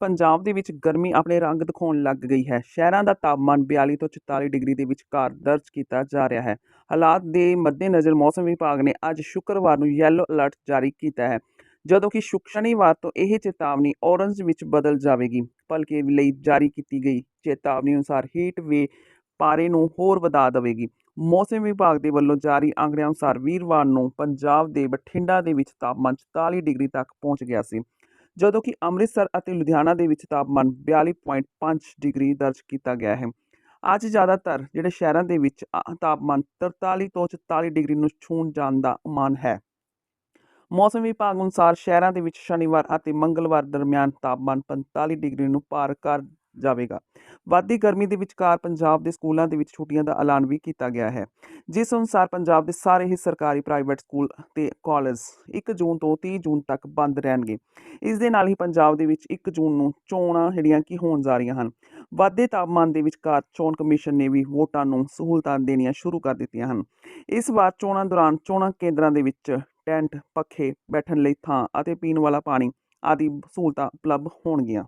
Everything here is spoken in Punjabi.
ਪੰਜਾਬ ਦੇ ਵਿੱਚ ਗਰਮੀ ਆਪਣੇ ਰੰਗ ਦਿਖਾਉਣ ਲੱਗ ਗਈ ਹੈ। ਸ਼ਹਿਰਾਂ ਦਾ ਤਾਪਮਾਨ 42 ਤੋਂ 44 ਡਿਗਰੀ ਦੇ ਵਿਚਕਾਰ ਦਰਜ ਕੀਤਾ ਜਾ ਰਿਹਾ ਹੈ। ਹਾਲਾਤ ਦੇ ਮੱਦੇਨਜ਼ਰ ਮੌਸਮ ਵਿਭਾਗ ਨੇ ਅੱਜ ਸ਼ੁੱਕਰਵਾਰ ਨੂੰ ਯੈਲੋ ਅਲਰਟ ਜਾਰੀ ਕੀਤਾ ਹੈ, ਜਦੋਂ ਕਿ ਸ਼ੁੱਕ ਸ਼ਨੀਵਾਰ ਤੋਂ ਇਹ ਚੇਤਾਵਨੀ ਔਰੰਜ ਵਿੱਚ ਬਦਲ ਜਾਵੇਗੀ ਭਲਕੇ ਲਈ ਜਾਰੀ ਕੀਤੀ ਗਈ ਚੇਤਾਵਨੀ ਅਨੁਸਾਰ ਹੀਟ ਵੇ ਪਾਰੇ ਨੂੰ ਹੋਰ ਵਧਾ ਦੇਵੇਗੀ। ਮੌਸਮ ਵਿਭਾਗ ਦੇ ਵੱਲੋਂ ਜਾਰੀ ਅੰਕੜਿਆਂ ਅਨੁਸਾਰ ਵੀਰਵਾਰ ਨੂੰ ਪੰਜਾਬ ਦੇ ਬਠਿੰਡਾ ਦੇ ਵਿੱਚ ਤਾਪਮਾਨ 44 ਡਿਗਰੀ ਤੱਕ ਪਹੁੰਚ ਗਿਆ ਸੀ। ਜਦੋਂ ਕਿ ਅੰਮ੍ਰਿਤਸਰ ਅਤੇ ਲੁਧਿਆਣਾ ਦੇ ਵਿੱਚ ਤਾਪਮਾਨ 42.5 ਡਿਗਰੀ ਦਰਜ ਕੀਤਾ ਗਿਆ ਹੈ। ਅੱਜ ਜ਼ਿਆਦਾਤਰ ਜਿਹੜੇ ਸ਼ਹਿਰਾਂ ਦੇ ਵਿੱਚ ਅ, ਤਾਪਮਾਨ 43 ਤੋਂ 44 ਡਿਗਰੀ ਨੂੰ ਛੂਹਣ ਜਾਣ ਦਾ ਅਨੁਮਾਨ ਹੈ। ਮੌਸਮ ਵਿਭਾਗ ਅਨੁਸਾਰ ਸ਼ਹਿਰਾਂ ਦੇ ਵਿੱਚ ਸ਼ਨੀਵਾਰ ਅਤੇ ਮੰਗਲਵਾਰ ਦਰਮਿਆਨ ਤਾਪਮਾਨ 45 ਡਿਗਰੀ ਨੂੰ ਪਾਰ ਕਰ ਜਾਵੇਗਾ। ਵੱਧਦੀ ਗਰਮੀ ਦੇ ਵਿਚਕਾਰ ਪੰਜਾਬ ਦੇ ਸਕੂਲਾਂ ਦੇ ਵਿੱਚ ਛੁੱਟੀਆਂ ਦਾ ਐਲਾਨ ਵੀ ਕੀਤਾ ਗਿਆ ਹੈ। ਜਿਸ ਅਨੁਸਾਰ ਪੰਜਾਬ ਦੇ ਸਾਰੇ ਹੀ ਸਰਕਾਰੀ ਪ੍ਰਾਈਵੇਟ ਸਕੂਲ ਤੇ ਕਾਲਜ 1 ਜੂਨ ਤੋਂ 30 ਜੂਨ ਤੱਕ ਬੰਦ ਰਹਿਣਗੇ। ਇਸ ਦੇ ਨਾਲ ਹੀ ਪੰਜਾਬ ਦੇ ਵਿੱਚ 1 ਜੂਨ ਨੂੰ ਚੋਣਾਂ ਜਿਹੜੀਆਂ ਕਿ ਹੋਣ ਜਾ ਰਹੀਆਂ ਹਨ। ਵੱਧਦੇ ਤਾਪਮਾਨ ਦੇ ਵਿਚਕਾਰ ਚੋਣ ਕਮਿਸ਼ਨ ਨੇ ਵੀ ਵੋਟਾਂ ਨੂੰ ਸਹੂਲਤਾਂ ਦੇਣੀਆਂ ਸ਼ੁਰੂ ਕਰ ਦਿੱਤੀਆਂ ਹਨ। ਇਸ ਵਾਰ ਚੋਣਾਂ ਦੌਰਾਨ ਚੋਣਾਂ ਕੇਂਦਰਾਂ ਦੇ ਵਿੱਚ ਟੈਂਟ, ਪੱਖੇ ਬੈਠਣ ਲਈ ਥਾਂ ਅਤੇ ਪੀਣ ਵਾਲਾ ਪਾਣੀ ਆਦਿ ਸਹੂਲਤਾਂ ਉਪਲਬਧ ਹੋਣਗੀਆਂ।